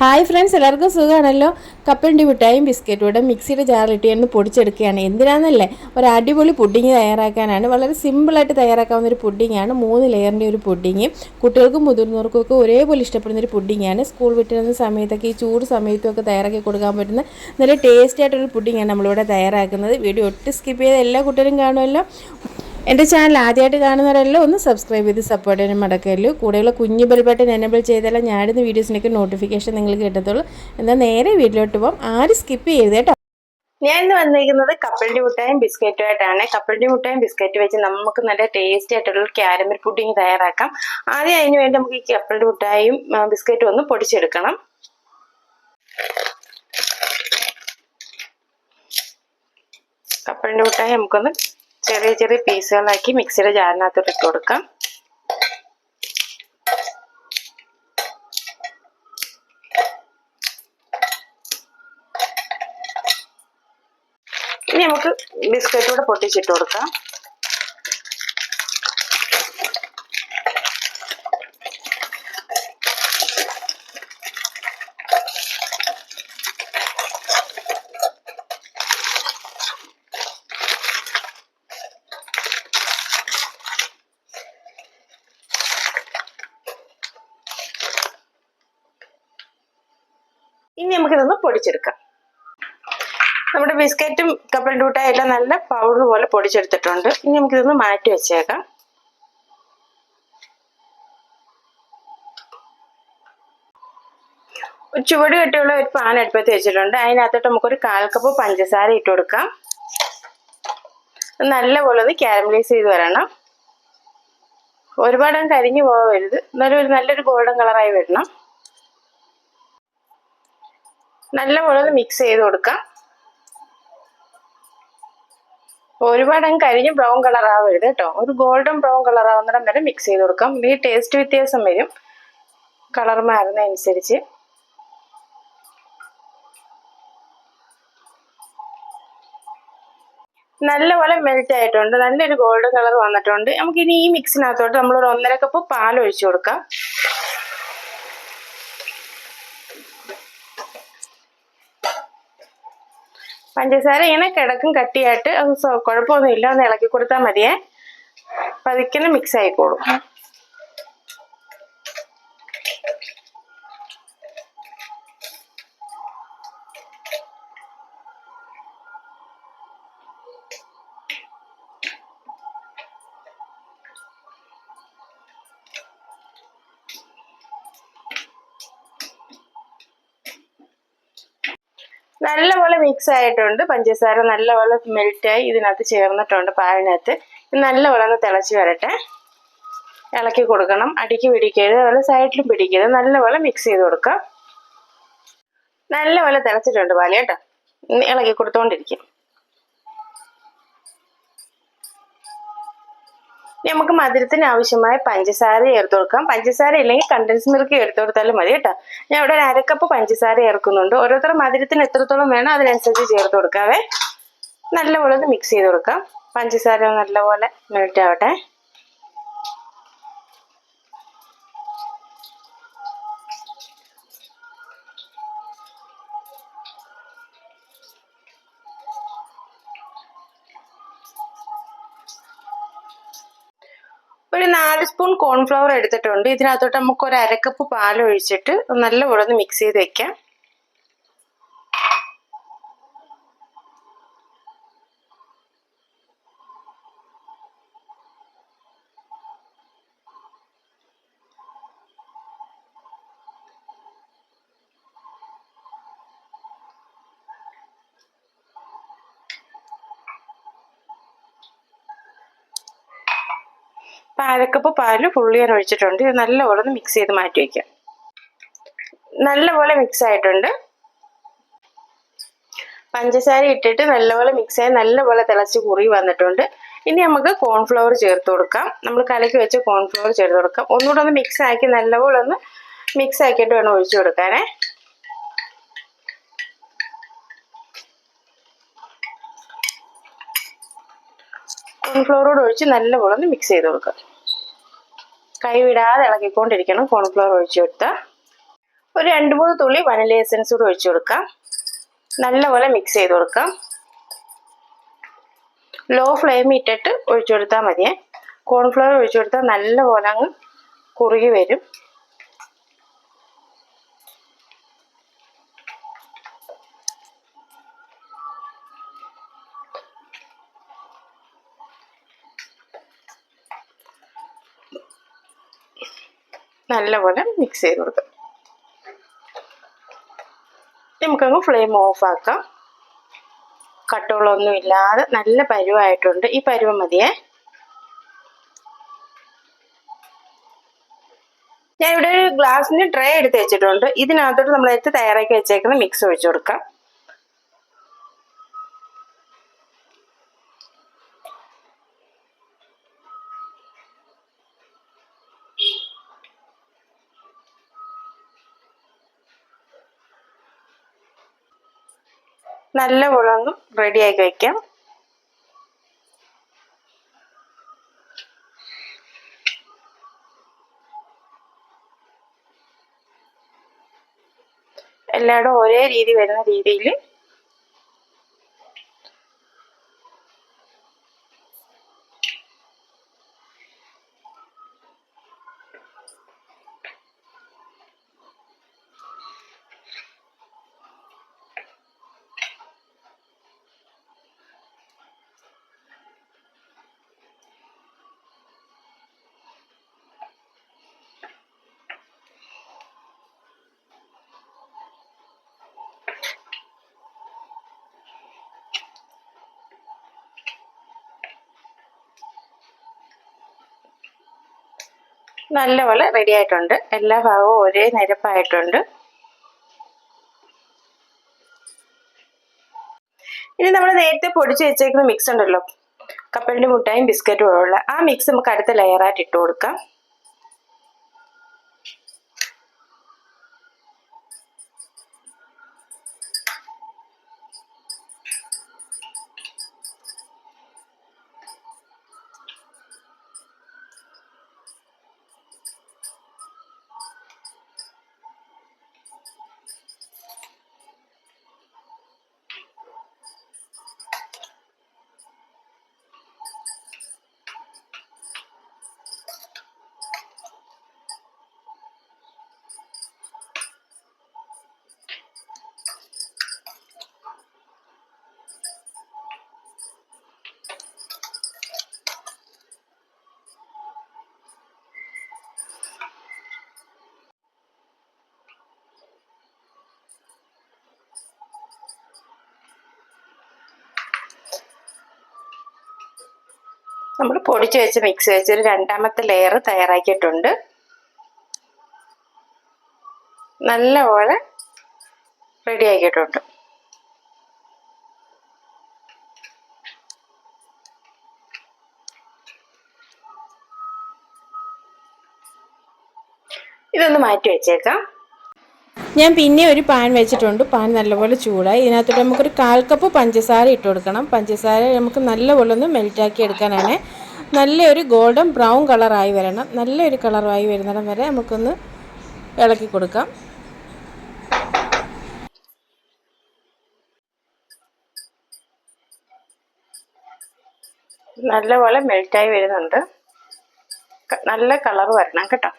Hi friends എല്ലാവർക്കും സുഖമാണല്ലോ? കപ്പണ്ടി മിഠായും ബിസ്ക്കറ്റും കൂടെ മിക്സിയുടെ ജാറിലിട്ട് ഞാൻ പൊടിച്ചെടുക്കുകയാണ്. എന്തിനാണെന്നല്ലേ ഒരു അടിപൊളി പുഡിങ് തയ്യാറാക്കാനാണ്. വളരെ സിമ്പിളായിട്ട് തയ്യാറാക്കാവുന്ന ഒരു പുഡിങ്ങാണ് മൂന്ന് ലെയറിന്റെ ഒരു പുഡിങ്. കുട്ടികൾക്കും മുതിർന്നവർക്കും ഒക്കെ ഒരേപോലെ ഇഷ്ടപ്പെടുന്ന ഒരു പുഡിങ്ങാണ് സ്കൂൾ വിട്ടിരുന്ന സമയത്തൊക്കെ ഈ ചൂട് സമയത്തൊക്കെ തയ്യാറാക്കി കൊടുക്കാൻ പറ്റുന്ന നല്ല ടേസ്റ്റി ആയിട്ടൊരു പുഡിങ്ങാണ് നമ്മളിവിടെ തയ്യാറാക്കുന്നത്. വീഡിയോ ഒട്ടും സ്കിപ്പ് ചെയ്ത് എല്ലാ കുട്ടികളും കാണുമല്ലോ. എന്റെ ചാനൽ ആദ്യമായിട്ട് കാണുന്നവരെല്ലാം ഒന്ന് സബ്സ്ക്രൈബ് ചെയ്ത് സപ്പോർട്ട് ചെയ്യാൻ മടക്കല്ലോ കൂടെയുള്ള കുഞ്ഞു ബെൽ ബട്ടൺ എനബിൾ ചെയ്താലും ഞാനിടുന്ന വീഡിയോസിനൊക്കെ നോട്ടിഫിക്കേഷൻ നിങ്ങൾ കിട്ടത്തുള്ളൂ. എന്നാൽ നേരെ വീട്ടിലോട്ട് പോകാം ആരും സ്കിപ്പ് ചെയ്ത് കേട്ടോ. ഞാൻ ഇന്ന് വന്നിരിക്കുന്നത് കപ്പലണ്ടി മുട്ടായും ബിസ്ക്കറ്റും ആയിട്ടാണ്. കപ്പലണ്ടി മുട്ടായും ബിസ്ക്കറ്റ് വെച്ച് നമുക്ക് നല്ല ടേസ്റ്റി ആയിട്ടുള്ള ക്യാരമൽ പുഡിങ് തയ്യാറാക്കാം. ആദ്യം അതിന് വേണ്ടി നമുക്ക് ഈ കപ്പലണ്ടി മുട്ടായും ബിസ്ക്കറ്റും ഒന്ന് പൊടിച്ചെടുക്കണം. കപ്പലണ്ടി മുട്ടായി നമുക്കൊന്ന് ചെറിയ ചെറിയ പീസുകളാക്കി മിക്സിയുടെ ജാറിനകത്തോട്ട് ഇട്ട് കൊടുക്കാം. ഇനി നമുക്ക് ബിസ്ക്കറ്റ് കൂടെ പൊട്ടിച്ചിട്ട് കൊടുക്കാം. ഇനി നമുക്കിതൊന്ന് പൊടിച്ചെടുക്കാം. നമ്മുടെ ബിസ്ക്കറ്റും കപ്പൽ ഡൂട്ടായും എല്ലാം നല്ല പൗഡർ പോലെ പൊടിച്ചെടുത്തിട്ടുണ്ട്. ഇനി നമുക്കിതൊന്ന് മാറ്റി വെച്ചേക്കാം. ചുവട് കെട്ടിയുള്ള ഒരു പാൻ അടുപ്പത്ത് വെച്ചിട്ടുണ്ട്. അതിനകത്തോട്ട് നമുക്കൊരു കാൽ കപ്പ് പഞ്ചസാര ഇട്ട് കൊടുക്കാം. നല്ലപോലെ ഒന്ന് കാരമലൈസ് ചെയ്ത് വരണം. ഒരുപാട് കരിഞ്ഞു പോകരുത് എന്നാലും ഒരു നല്ലൊരു ഗോൾഡൻ കളറായി വരണം. നല്ലപോലെ ഒന്ന് മിക്സ് ചെയ്ത് കൊടുക്കാം. ഒരുപാട് അങ്ങ് കരിഞ്ഞ് ബ്രൗൺ കളർ ആവരുത് കേട്ടോ. ഒരു ഗോൾഡൻ ബ്രൗൺ കളർ ആവുന്നിടം വരെ മിക്സ് ചെയ്ത് കൊടുക്കാം. ഈ ടേസ്റ്റ് വ്യത്യാസം വരും. കളർ മാറുന്നതനുസരിച്ച്. നല്ലപോലെ മെൽറ്റ് ആയിട്ടുണ്ട്. നല്ലൊരു ഗോൾഡൻ കളർ വന്നിട്ടുണ്ട്. നമുക്കിനി ഈ മിക്സിനകത്തോട്ട് നമ്മളൊരു ഒന്നര കപ്പ് പാൽ ഒഴിച്ചു കൊടുക്കാം. പഞ്ചസാര ഇങ്ങനെ കിടക്കും കട്ടിയായിട്ട്. കുഴപ്പമൊന്നുമില്ല. ഒന്ന് ഇളക്കി കൊടുത്താൽ മതിയേ. പതുക്കനെ മിക്സ് ആയിക്കോളും. നല്ലപോലെ മിക്സ് ആയിട്ടുണ്ട്. പഞ്ചസാര നല്ലപോലെ മെൽറ്റായി ഇതിനകത്ത് ചേർന്നിട്ടുണ്ട് പാലിനകത്ത്. നല്ലപോലെ ഒന്ന് തിളച്ച് വരട്ടെ. ഇളക്കി കൊടുക്കണം. അടിക്ക് പിടിക്കരുത്. അതുപോലെ സൈഡിലും പിടിക്കരുത്. നല്ലപോലെ മിക്സ് ചെയ്ത് കൊടുക്കാം. നല്ലപോലെ തിളച്ചിട്ടുണ്ട് പാൽ കേട്ടോ. ഇളക്കി കൊടുത്തോണ്ടിരിക്കും. നമുക്ക് മധുരത്തിന് ആവശ്യമായ പഞ്ചസാര ചേർത്ത് കൊടുക്കാം. പഞ്ചസാര ഇല്ലെങ്കിൽ കണ്ടൻസ് മിൽക്ക് ചേർത്ത് കൊടുത്താലും മതി കേട്ടോ. ഞാൻ ഇവിടെ ഒരു അരക്കപ്പ് പഞ്ചസാര ചേർക്കുന്നുണ്ട്. ഓരോരുത്തർ മധുരത്തിന് എത്രത്തോളം വേണോ അതിനനുസരിച്ച് ചേർത്ത് കൊടുക്കാവേ. നല്ലപോലെ ഒന്ന് മിക്സ് ചെയ്ത് കൊടുക്കാം. പഞ്ചസാര നല്ലപോലെ മെൽറ്റ് ആവട്ടെ. ഒരു നാല് സ്പൂൺ കോൺഫ്ലവർ എടുത്തിട്ടുണ്ട്. ഇതിനകത്തോട്ട് നമുക്ക് ഒരു അരക്കപ്പ് പാൽ ഒഴിച്ചിട്ട് നല്ലപോലെ ഒന്ന് മിക്സ് ചെയ്ത് വെക്കാം. ഇപ്പം അരക്കപ്പ് പാൽ ഫുള്ളി ഞാൻ ഒഴിച്ചിട്ടുണ്ട്. ഇത് നല്ലപോലെ ഒന്ന് മിക്സ് ചെയ്ത് മാറ്റി വയ്ക്കാം നല്ലപോലെ മിക്സ് ആയിട്ടുണ്ട്. പഞ്ചസാര ഇട്ടിട്ട് നല്ലപോലെ മിക്സ് ആയി നല്ലപോലെ തിളച്ച് കുറി വന്നിട്ടുണ്ട്. ഇനി നമുക്ക് കോൺഫ്ലവർ ചേർത്ത് കൊടുക്കാം. നമ്മൾ കലക്കി വെച്ച കോൺഫ്ലവർ ചേർത്ത് കൊടുക്കാം. ഒന്നുകൂടെ ഒന്ന് മിക്സ് ആക്കി നല്ലപോലെ ഒന്ന് മിക്സ് ആക്കിയിട്ട് വേണം ഒഴിച്ചു കൊടുക്കാനേ. കോൺഫ്ലവറോട് ഒഴിച്ച് നല്ലപോലെ ഒന്ന് മിക്സ് ചെയ്ത് കൊടുക്കുക കൈ വിടാതെ ഇളക്കിക്കൊണ്ടിരിക്കണം. കോൺഫ്ലവർ ഒഴിച്ചു കൊടുത്ത് ഒരു രണ്ട് മൂന്ന് തുള്ളി വനില എസൻസ് കൂടി ഒഴിച്ചു കൊടുക്കാം. നല്ലപോലെ മിക്സ് ചെയ്ത് കൊടുക്കാം. ലോ ഫ്ലെയിം ഇട്ടിട്ട് ഒഴിച്ചു കൊടുത്താൽ മതിയേ. കോൺഫ്ലവർ ഒഴിച്ചു കൊടുത്താൽ നല്ലപോലെ അങ്ങ് കുറുകി വരും. നല്ലപോലെ മിക്സ് ചെയ്ത് കൊടുക്കാം. നമുക്കങ്ങ് ഫ്ലെയിം ഓഫാക്കാം കട്ടുകളൊന്നും ഇല്ലാതെ നല്ല പരുവായിട്ടുണ്ട്. ഈ പരുവം മതിയേ. ഞാൻ ഇവിടെ ഒരു ഗ്ലാസ്സിന് ട്രേ എടുത്ത് വെച്ചിട്ടുണ്ട്. ഇതിനകത്തോട്ട് നമ്മൾ എടുത്ത് തയ്യാറാക്കി വെച്ചേക്കുന്ന മിക്സ് ഒഴിച്ചു കൊടുക്കാം. നല്ലപോലെ ഒന്ന് റെഡിയാക്കി വയ്ക്കാം എല്ലായിടും ഒരേ രീതി വരുന്ന രീതിയിൽ നല്ലപോലെ റെഡി ആയിട്ടുണ്ട്. എല്ലാ ഭാഗവും ഒരേ നിരപ്പായിട്ടുണ്ട്. ഇനി നമ്മൾ നേരത്തെ പൊടിച്ച് വെച്ചേക്കുന്ന മിക്സ് ഉണ്ടല്ലോ. കപ്പലിന്റെ മുട്ടായും ബിസ്ക്കറ്റും ഉള്ള ആ മിക്സ് നമുക്ക് അടുത്ത ലെയറായിട്ട് ഇട്ട് കൊടുക്കാം. നമ്മൾ പൊടിച്ച് വെച്ച് മിക്സ് വെച്ച് ഒരു രണ്ടാമത്തെ ലെയർ തയ്യാറാക്കിയിട്ടുണ്ട്. നല്ലപോലെ റെഡി ആക്കിയിട്ടുണ്ട്. ഇതൊന്ന് മാറ്റി വെച്ചേക്കാം. ഞാൻ പിന്നെ ഒരു പാൻ വെച്ചിട്ടുണ്ട്. പാൻ നല്ലപോലെ ചൂടായി. ഇതിനകത്തോട്ട് നമുക്കൊരു കാൽ കപ്പ് പഞ്ചസാര ഇട്ട് കൊടുക്കണം. പഞ്ചസാര നമുക്ക് നല്ലപോലെ ഒന്ന് മെൽറ്റാക്കി എടുക്കാനാണ്. നല്ലൊരു ഗോൾഡൻ ബ്രൗൺ കളറായി വരണം. നല്ലൊരു കളറായി വരുന്നിടം വരെ നമുക്കൊന്ന് ഇളക്കി കൊടുക്കാം. നല്ലപോലെ മെൽറ്റായി വരുന്നുണ്ട്. നല്ല കളർ വരണം കേട്ടോ.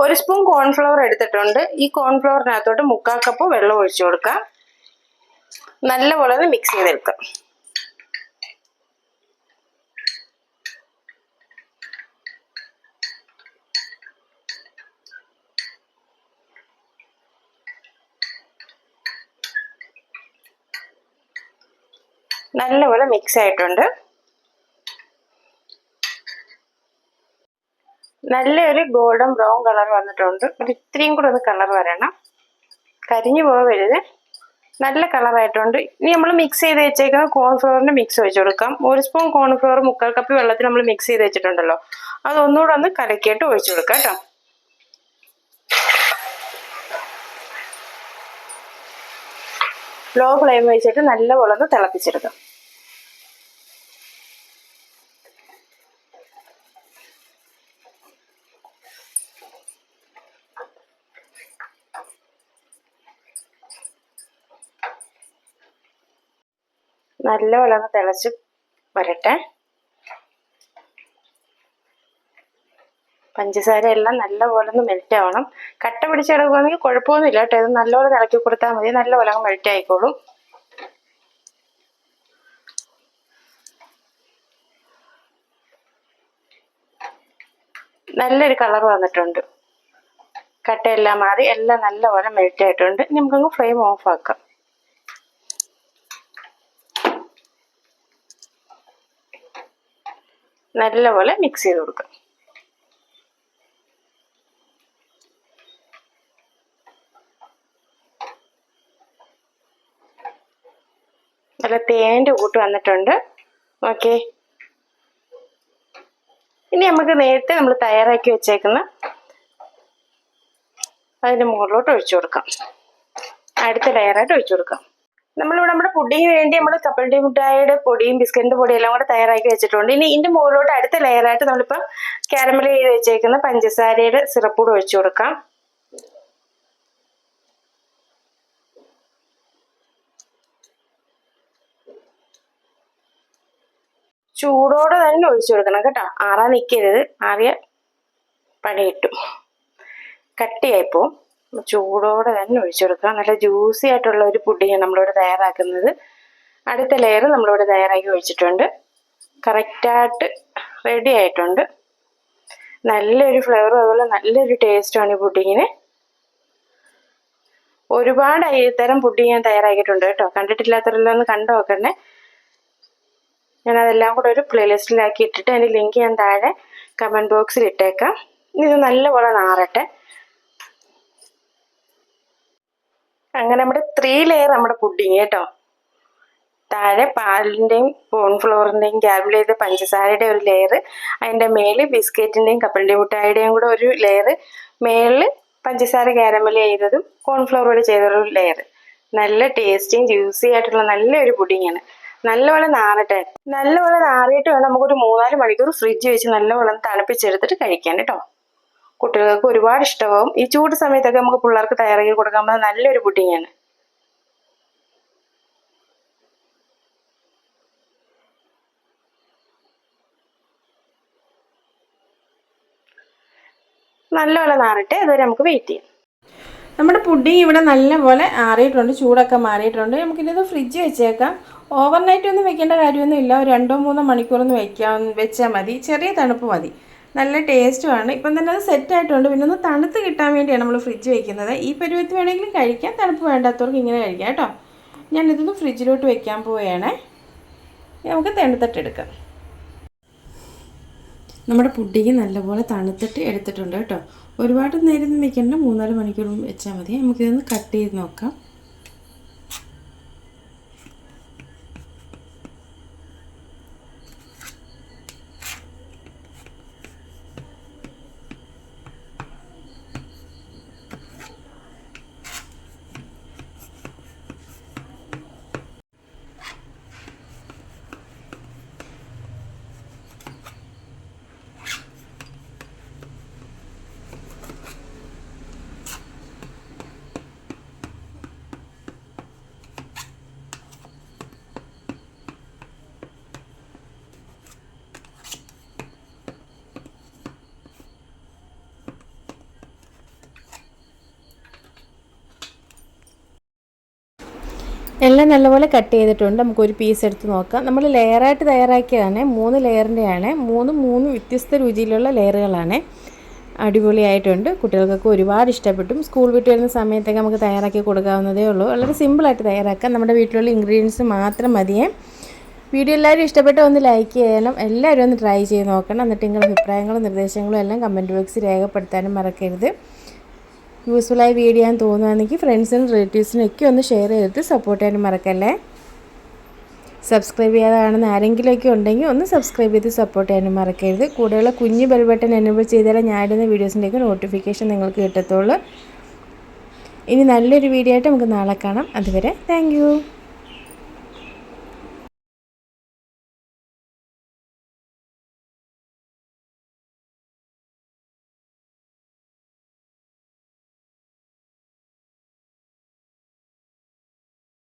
ഒരു സ്പൂൺ കോൺഫ്ലവർ എടുത്തിട്ടുണ്ട്. ഈ കോൺഫ്ലവറിനകത്തോട്ട് മുക്കാൽ കപ്പ് വെള്ളം ഒഴിച്ചു കൊടുക്കാം. നല്ലപോലെ ഒന്ന് മിക്സ് ചെയ്തെടുക്കാം നല്ലപോലെ മിക്സ് ആയിട്ടുണ്ട്. നല്ലൊരു ഗോൾഡൻ ബ്രൗൺ കളർ വന്നിട്ടുണ്ട്. ഒരു ഇത്രയും കൂടെ ഒന്ന് കളർ വരണം. കരിഞ്ഞു പോകരുത് നല്ല കളറായിട്ടുണ്ട് ഇനി നമ്മൾ മിക്സ് ചെയ്ത് വെച്ചേക്കുന്ന കോൺഫ്ലോറിന്റെ മിക്സ് വെച്ച് കൊടുക്കാം. ഒരു സ്പൂൺ കോൺഫ്ലോർ മുക്കാൽ കപ്പ് വെള്ളത്തിൽ നമ്മൾ മിക്സ് ചെയ്ത് വെച്ചിട്ടുണ്ടല്ലോ. അതൊന്നുകൂടെ ഒന്ന് കലക്കിയിട്ട് ഒഴിച്ചു കൊടുക്കാം കേട്ടോ. ലോ ഫ്ലെയിം വെച്ചിട്ട് നല്ലപോലെ ഒന്ന് തിളപ്പിച്ചെടുക്കാം. നല്ലപോലെ ഒന്ന് തിളച്ച് വരട്ടെ. പഞ്ചസാര എല്ലാം നല്ലപോലെ ഒന്ന് മെൽറ്റ് ആവണം. കട്ട പിടിച്ച് കിടക്കുകയാണെങ്കിൽ കുഴപ്പമൊന്നുമില്ല കേട്ടോ. ഇത് നല്ലപോലെ തിളക്കി കൊടുത്താൽ മതി. നല്ലപോലെ അങ്ങ് മെൽറ്റ് ആയിക്കോളും. നല്ലൊരു കളർ വന്നിട്ടുണ്ട്. കട്ടയെല്ലാം മാറി. എല്ലാം നല്ലപോലെ മെൽറ്റ് ആയിട്ടുണ്ട്. നമുക്കങ്ങ് ഫ്ലെയിം ഓഫ് ആക്കാം. നല്ലപോലെ മിക്സ് ചെയ്ത് കൊടുക്കുക നല്ല തേന്റെ കൂട്ട് വന്നിട്ടുണ്ട്. ഓക്കെ ഇനി നമുക്ക് നേരത്തെ നമ്മൾ തയ്യാറാക്കി വെച്ചേക്കുന്ന അതിന്റെ മുകളിലോട്ട് ഒഴിച്ചു കൊടുക്കാം. അടുത്ത ലെയറായിട്ട് ഒഴിച്ചു കൊടുക്കാം. നമ്മളിവിടെ നമ്മുടെ പുഡിന് വേണ്ടി നമ്മൾ കപ്പൽ ടീ മിഠായിയുടെ പൊടിയും ബിസ്ക്കറ്റിന്റെ പൊടിയും എല്ലാം കൂടെ തയ്യാറാക്കി വെച്ചിട്ടുണ്ട്. ഇനി ഇതിന്റെ മുകളിലോട്ട് അടുത്ത ലെയറായിട്ട് നമ്മളിപ്പോൾ കാരമൽ ചെയ്ത് വെച്ചേക്കുന്ന പഞ്ചസാരയുടെ സിറപ്പ് കൂടെ ഒഴിച്ചു കൊടുക്കാം. ചൂടോടെ തന്നെ ഒഴിച്ചു കൊടുക്കണം കേട്ടോ. ആറാൻ നിൽക്കരുത് ആറിയ പണി കിട്ടും കട്ടിയായിപ്പോവും. ചൂടോടെ തന്നെ ഒഴിച്ചു കൊടുക്കുക. നല്ല ജ്യൂസി ആയിട്ടുള്ള ഒരു പുഡിങ്ങാണ് നമ്മളിവിടെ തയ്യാറാക്കുന്നത്. അടുത്ത ലെയർ നമ്മളിവിടെ തയ്യാറാക്കി ഒഴിച്ചിട്ടുണ്ട് കറക്റ്റായിട്ട് റെഡി ആയിട്ടുണ്ട്. നല്ലൊരു ഫ്ലേവർ അതുപോലെ നല്ലൊരു ടേസ്റ്റാണ് ഈ പുഡിങ്ങിന്. ഒരുപാട് തരം പുഡിങ് ഞാൻ തയ്യാറാക്കിയിട്ടുണ്ട് കേട്ടോ. കണ്ടിട്ടില്ലാത്തവരെല്ലാം ഒന്ന് കണ്ടു നോക്കണേ. ഞാൻ അതെല്ലാം കൂടെ ഒരു പ്ലേലിസ്റ്റിലാക്കി ഇട്ടിട്ട് അതിന്റെ ലിങ്ക് ഞാൻ താഴെ കമന്റ് ബോക്സിൽ ഇട്ടേക്കാം. ഇത് നല്ലപോലെ നാറട്ടെ. അങ്ങനെ നമ്മുടെ ത്രീ ലെയർ നമ്മുടെ പുഡിങ് കേട്ടോ. താഴെ പാലിന്റെയും കോൺഫ്ലോറിന്റെയും ക്യാബിൾ ചെയ്ത പഞ്ചസാരയുടെ ഒരു ലെയർ അതിന്റെ മേളിൽ ബിസ്ക്കറ്റിന്റെയും കപ്പലിന്റെ മുട്ടായിയുടെയും കൂടെ ഒരു ലെയർ മേളിൽ പഞ്ചസാര ക്യാരമൽ ചെയ്തതും കോൺഫ്ലവറോട് ചെയ്തൊരു ലെയർ നല്ല ടേസ്റ്റിയും ജ്യൂസി ആയിട്ടുള്ള നല്ലൊരു പുഡിങ്ങാണ് നല്ലപോലെ നാറട്ടെ. നല്ലപോലെ നാറിയിട്ട് വേണം നമുക്കൊരു മൂന്നാൽ മണിക്കൂർ ഫ്രിഡ്ജ് വെച്ച് നല്ലപോലെ തണുപ്പിച്ചെടുത്തിട്ട് കഴിക്കാൻ കേട്ടോ. കുട്ടികൾക്ക് ഒരുപാട് ഇഷ്ടമാവും. ഈ ചൂട് സമയത്തൊക്കെ നമുക്ക് പിള്ളേർക്ക് തയ്യാറാക്കി കൊടുക്കാൻ പറ്റുന്ന നല്ലൊരു പുഡിങ്ങാണ് നല്ലപോലെ നാറിട്ട് അതുവരെ നമുക്ക് വെയിറ്റ് ചെയ്യാം. നമ്മുടെ പുഡിങ് ഇവിടെ നല്ലപോലെ ആറിയിട്ടുണ്ട് ചൂടൊക്കെ മാറിയിട്ടുണ്ട്. നമുക്കിത് ഫ്രിഡ്ജ് വെച്ചേക്കാം. ഓവർനൈറ്റ് ഒന്നും വെക്കേണ്ട കാര്യമൊന്നും ഇല്ല ഒരു രണ്ടോ മൂന്നോ മണിക്കൂറൊന്നും വെക്കാൻ വെച്ചാൽ മതി. ചെറിയ തണുപ്പ് മതി. നല്ല ടേസ്റ്റുമാണ് ഇപ്പം തന്നെ അത് സെറ്റ് ആയിട്ടുണ്ട്. പിന്നെ ഒന്ന് തണുത്ത് കിട്ടാൻ വേണ്ടിയാണ് നമ്മൾ ഫ്രിഡ്ജ് വയ്ക്കുന്നത് ഈ പരുവത്തിൽ വേണമെങ്കിലും കഴിക്കാം. തണുപ്പ് വേണ്ടാത്തവർക്ക് ഇങ്ങനെ കഴിക്കാം കേട്ടോ. ഞാൻ ഇതൊന്ന് ഫ്രിഡ്ജിലോട്ട് വെക്കാൻ പോവുകയാണേ. നമുക്ക് തണുത്തിട്ടെടുക്കാം നമ്മുടെ പുഡിങ് നല്ലപോലെ തണുത്തിട്ട് എടുത്തിട്ടുണ്ട് കേട്ടോ. ഒരുപാട് നേരം വെക്കേണ്ട മൂന്നാൽ മണിക്കൂർ വെച്ചാൽ മതി. നമുക്കിതൊന്ന് കട്ട് ചെയ്ത് നോക്കാം. എല്ലാം നല്ലപോലെ കട്ട് ചെയ്തിട്ടുണ്ട്. നമുക്കൊരു പീസ് എടുത്ത് നോക്കാം. നമ്മൾ ലെയറായിട്ട് തയ്യാറാക്കിയതാണ്. മൂന്ന് ലെയറിന്റെയാണ് മൂന്ന് മൂന്ന് വ്യത്യസ്ത രുചിയിലുള്ള ലെയറുകളാണ് അടിപൊളിയായിട്ടുണ്ട്. കുട്ടികൾക്കൊക്കെ ഒരുപാട് ഇഷ്ടപ്പെട്ടും. സ്കൂൾ വിട്ട് വരുന്ന സമയത്തൊക്കെ നമുക്ക് തയ്യാറാക്കി കൊടുക്കാവുന്നതേ ഉള്ളൂ. വളരെ സിമ്പിളായിട്ട് തയ്യാറാക്കാം. നമ്മുടെ വീട്ടിലുള്ള ഇൻഗ്രീഡിയൻസ് മാത്രം മതിയേ. വീഡിയോ എല്ലാവരും ഇഷ്ടപ്പെട്ട ഒന്ന് ലൈക്ക് ചെയ്യണം എല്ലാവരും ഒന്ന് ട്രൈ ചെയ്ത് നോക്കണം. എന്നിട്ട് നിങ്ങളുടെ അഭിപ്രായങ്ങളും നിർദ്ദേശങ്ങളും എല്ലാം കമന്റ് ബോക്സിൽ രേഖപ്പെടുത്താനും മറക്കരുത്. യൂസ്ഫുള്ളായ വീഡിയോ ആണെന്ന് തോന്നുകയാണെങ്കിൽ ഫ്രണ്ട്സിനും റിലേറ്റീവ്സിനും ഒക്കെ ഒന്ന് ഷെയർ ചെയ്തിട്ട് സപ്പോർട്ട് ചെയ്യാനും മറക്കല്ലേ? സബ്സ്ക്രൈബ് ചെയ്യാതെ കാണുന്ന ആരെങ്കിലുമൊക്കെ ഉണ്ടെങ്കിൽ ഒന്ന് സബ്സ്ക്രൈബ് ചെയ്ത് സപ്പോർട്ട് ചെയ്യാനും മറക്കരുത്. കൂടെയുള്ള കുഞ്ഞ് ബെൽ ബട്ടൺ എനേബിൾ ചെയ്താലേ ഞാൻ ഇടുന്ന വീഡിയോസിന്റെയൊക്കെ നോട്ടിഫിക്കേഷൻ നിങ്ങൾക്ക് കിട്ടത്തുള്ളൂ. ഇനി നല്ലൊരു വീഡിയോ ആയിട്ട് നമുക്ക് നാളെ കാണാം. അതുവരെ താങ്ക്